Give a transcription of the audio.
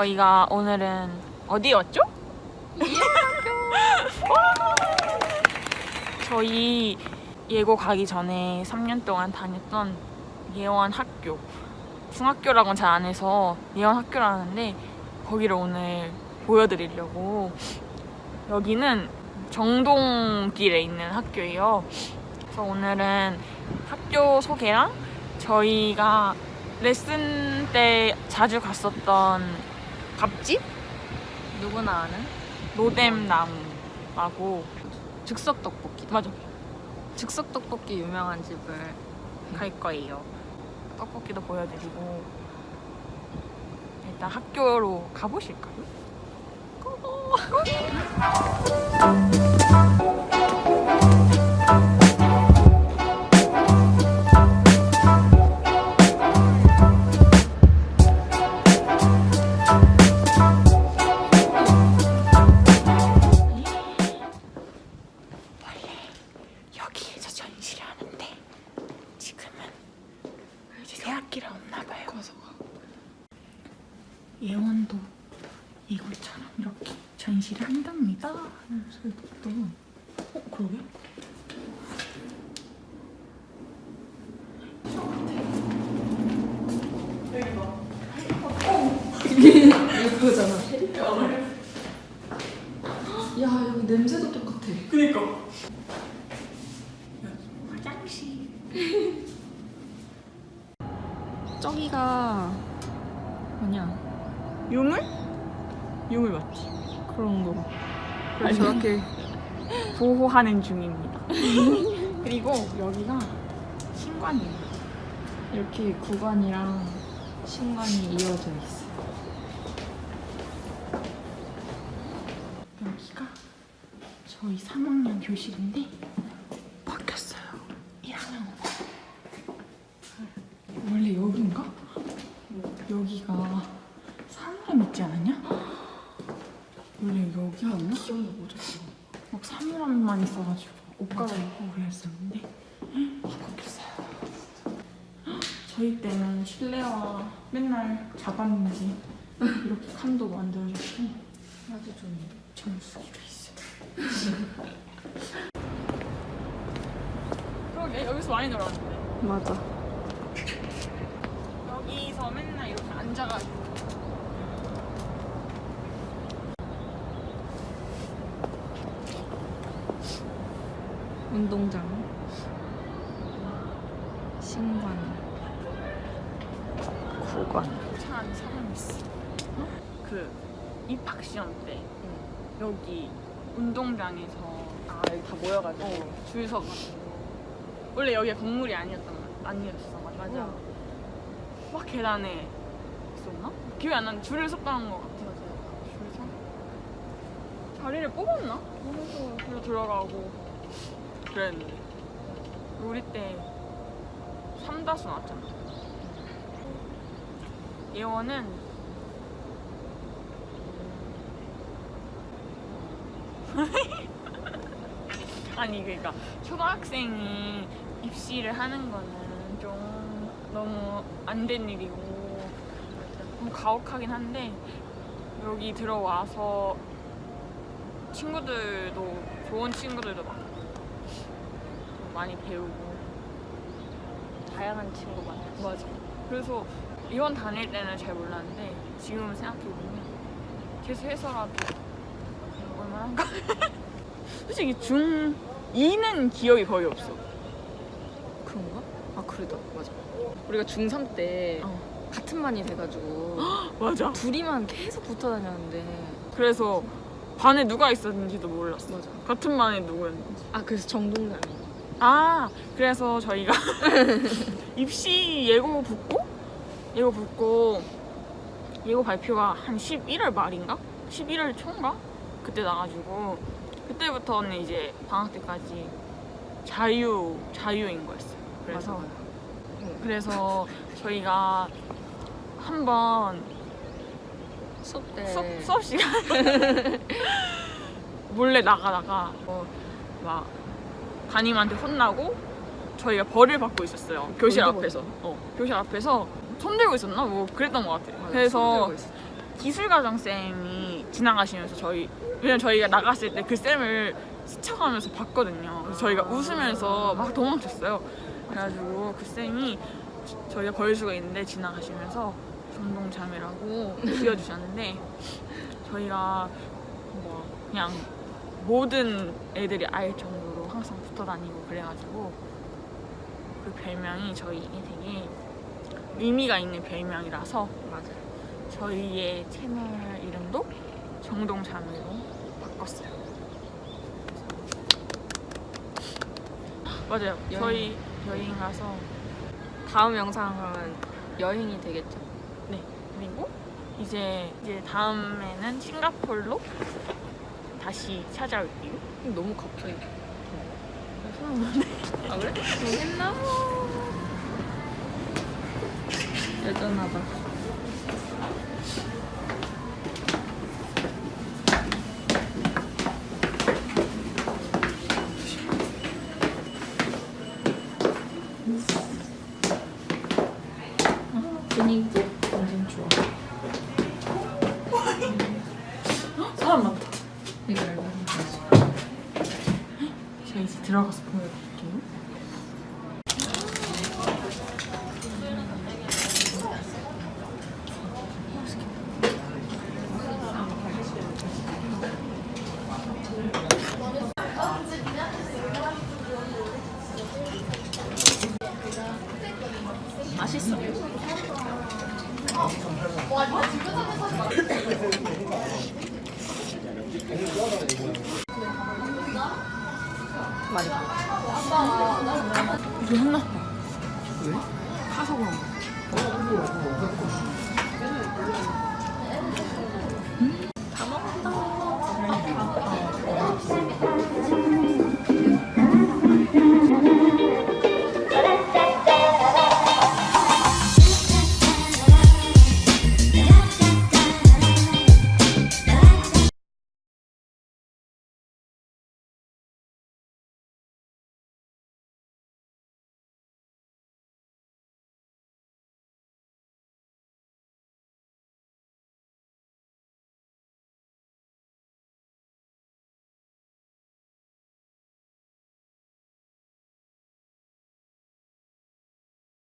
저희가 오늘은 어디 왔죠? 저희 예고 가기 전에 3년 동안 다녔던 예원 학교 중학교라고는 잘 안 해서 예원 학교라는데 거기를 오늘 보여드리려고 여기는 정동길에 있는 학교예요. 그래서 오늘은 학교 소개랑 저희가 레슨 때 자주 갔었던 밥집 누구나 아는 노뎀나무라고 즉석 떡볶이. 맞아 즉석 떡볶이 유명한 집을 갈 거예요. 떡볶이도 보여드리고 일단 학교로 가보실까요? 여기 새 학기라 없나 봐요. 예원도 이것처럼 이렇게 전시를 한답니다. 어, 그러게? 그거잖아. 야 여기 냄새도 똑같아. 그니까. 화장실. 저기가 뭐냐 유물? 유물 맞지? 그런 거. 그래서 저렇게 보호하는 중입니다. 그리고 여기가 신관이에요. 이렇게 구간이랑 신관이 이어져 있어. 여기가 저희 3학년 교실인데 바뀌었어요. 1학년 원래 여긴가? 여기가 사물함 있지 않았냐? 원래 여기였나? 기억나 보자. 막 사물함만 있어가지고 옷 갈아입고 그랬었는데 바뀌었어요. 저희 때는 실내화 맨날 잡았는지 이렇게 칸도 만들어줬고 아주 좋네. 정수기도 있어요. 그러게 여기서 많이 놀았는데 맞아. 여기서 맨날 이렇게 앉아가지고 운동장. 신관. 구간. 차 안에 사람 있어. 그 입학 시험 때 여기 운동장에서 아 여기 다 모여가지고 줄 서가지고 원래 여기가 건물이 아니었던 거 아니었어 맞아. 막 계단에 있었나? 기억이 안 나는데 줄을 섰다는 거 같아. 줄 서. 자리를 뽑았나? 그래서 그래 들어가고 그랬는데 우리 때 삼다수 나왔잖아. 예원은 아니 그러니까 초등학생이 입시를 하는 거는 좀 너무 안 된 일이고 좀 가혹하긴 한데 여기 들어와서 친구들도 좋은 친구들도 많고 좀 많이 배우고 다양한 친구 만났어. 맞아. 그래서 이원 다닐 때는 잘 몰랐는데 지금 생각해보면 계속 해서라도 얼마나 솔직히 중2는 기억이 거의 없어. 아 그래도 맞아. 우리가 중3 때 어. 같은 반이 돼가지고 맞아. 둘이만 계속 붙어 다녔는데 그래서 반에 누가 있었는지도 몰랐어. 맞아. 같은 반에 누구였는지. 아 그래서 정동남이 아, 그래서 저희가 입시 예고 붙고 예고 붙고 예고 발표가 한 11월 말인가? 11월 초인가? 그때 나가지고 그때부터는 이제 방학 때까지 자유 자유인 거였어요. 그래서 맞아. 그래서 저희가 한번 수업 때 수업, 수업 시간 몰래 나가다가 어, 막 담임한테 혼나고 저희가 벌을 받고 있었어요 교실 벌도 앞에서 어, 교실 앞에서 손 들고 있었나 뭐 그랬던 것 같아요 맞아, 그래서. 기술과정 쌤이 지나가시면서 저희 왜냐면 저희가 나갔을 때 그 쌤을 스쳐가면서 봤거든요. 그래서 저희가 웃으면서 막 도망쳤어요. 그래가지고 그 쌤이 저- 저희가 걸 수가 있는데 지나가시면서 전동자매라고 지어주셨는데 저희가 뭐 그냥 모든 애들이 알 정도로 항상 붙어 다니고 그래가지고 그 별명이 저희에게 되게 의미가 있는 별명이라서 맞아. 저희의 채널 이름도 정동자매로 바꿨어요. 맞아요. 여행. 저희 여행 가서 다음 영상은 여행이 되겠죠? 네 그리고 이제 이제 다음에는 싱가폴로 다시 찾아올게요. 너무 갑자기. 아 그래? 모르겠나? 여전하다. 분위기 완전 좋아. 사람 많다. 이거 알고 제가 이제 들어가서 보여드릴게요. 맛있어. 이거 혼났다. 왜? 가서 그런 거.